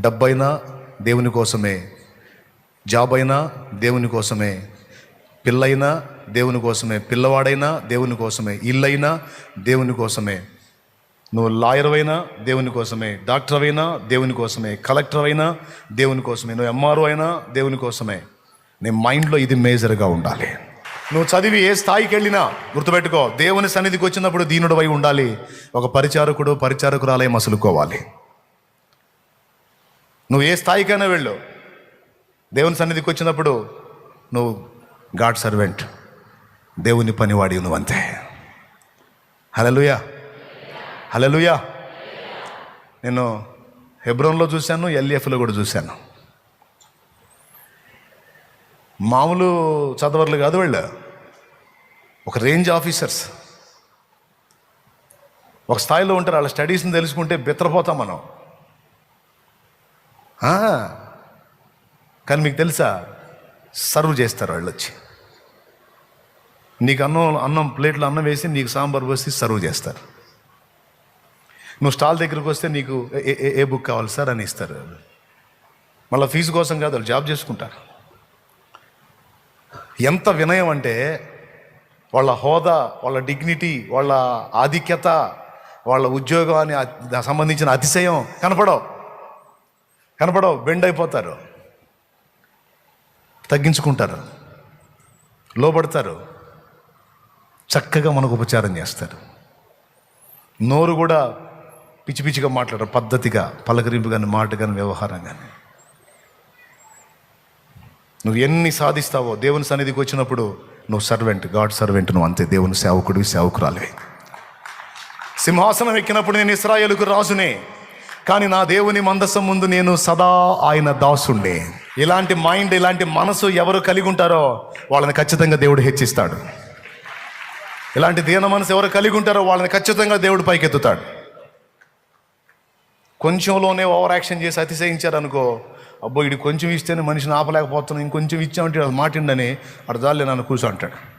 డబ్బైనా దేవుని కోసమే జాబ్ అయినా దేవుని కోసమే పిల్లైనా దేవుని కోసమే పిల్లవాడైనా దేవుని కోసమే ఇల్లైనా దేవుని కోసమే. నువ్వు లాయర్ అయినా దేవుని కోసమే డాక్టర్ అయినా దేవుని కోసమే కలెక్టర్ అయినా దేవుని కోసమే నువ్వు ఎంఆర్ఓ అయినా దేవుని కోసమే. నీ మైండ్లో ఇది మేజర్గా ఉండాలి. నువ్వు చదివి ఏ స్థాయికి వెళ్ళినా గుర్తుపెట్టుకో దేవుని సన్నిధికి వచ్చినప్పుడు దీనుడు ఉండాలి. ఒక పరిచారకుడు పరిచారకురాలయం అసలుకోవాలి నువ్వు ఏ స్థాయికైనా వెళ్ళు. దేవుని సన్నిధికి వచ్చినప్పుడు నువ్వు గాడ్ సర్వెంట్. దేవుని పనివాడి నువ్వు అంతే. హలలుయా హలలుయా నేను హెబ్రోన్లో చూశాను ఎల్ఎఫ్లో కూడా చూశాను. మామూలు చదవర్లు కాదు వాళ్ళు. ఒక రేంజ్ ఆఫీసర్స్. ఒక స్థాయిలో ఉంటారు వాళ్ళ స్టడీస్ని తెలుసుకుంటే బెత్తరపోతాం మనం. కానీ మీకు తెలుసా? సర్వ్ చేస్తారు వాళ్ళు వచ్చి నీకు అన్నం అన్నం ప్లేట్లో అన్నం వేసి నీకు సాంబార్ పోసి సర్వ్ చేస్తారు. నువ్వు స్టాల్ దగ్గరికి వస్తే నీకు ఏ- ఏ- బుక్ కావాలి సార్ అని ఇస్తారు. మళ్ళీ ఫీజు కోసం కాదు వాళ్ళు జాబ్ చేసుకుంటారు. ఎంత వినయం అంటే వాళ్ళ హోదా వాళ్ళ డిగ్నిటీ వాళ్ళ ఆధిక్యత వాళ్ళ ఉద్యోగాన్ని సంబంధించిన అతిశయం కనపడవు. కనపడవు బెండ్ అయిపోతారు. తగ్గించుకుంటారు. లోబడతారు. చక్కగా మనకు ఉపచారం చేస్తారు. నోరు కూడా పిచ్చి పిచ్చిగా మాట్లాడరు పద్ధతిగా పలకరింపు కానీ మాట కానీ వ్యవహారం కానీ నువ్వు ఎన్ని సాధిస్తావో దేవుని సన్నిధికి వచ్చినప్పుడు నువ్వు సర్వెంట్ గాడ్ సర్వెంట్ నువ్వు అంతే దేవుని సేవకుడివి సేవకురాలివి. సింహాసనం ఎక్కినప్పుడు నేను ఇస్రాయేలుకు రాజునే. కానీ నా దేవుని మందసం ముందు నేను సదా ఆయన దాసుండే. ఇలాంటి మైండ్ ఇలాంటి మనసు ఎవరు కలిగి ఉంటారో వాళ్ళని ఖచ్చితంగా దేవుడు హెచ్చిస్తాడు. ఇలాంటి దీన మనసు ఎవరు కలిగి ఉంటారో వాళ్ళని ఖచ్చితంగా దేవుడు పైకెత్తుతాడు. కొంచెంలోనే ఓవర్ యాక్షన్ చేసి అతిశయించారనుకో అబ్బో ఇది కొంచెం ఇస్తేనే మనిషిని ఆపలేకపోతున్నాను ఇంకొంచెం ఇచ్చామంటే అది మాటిండని అర్థాలే నన్ను కూర్చో అంటాడు.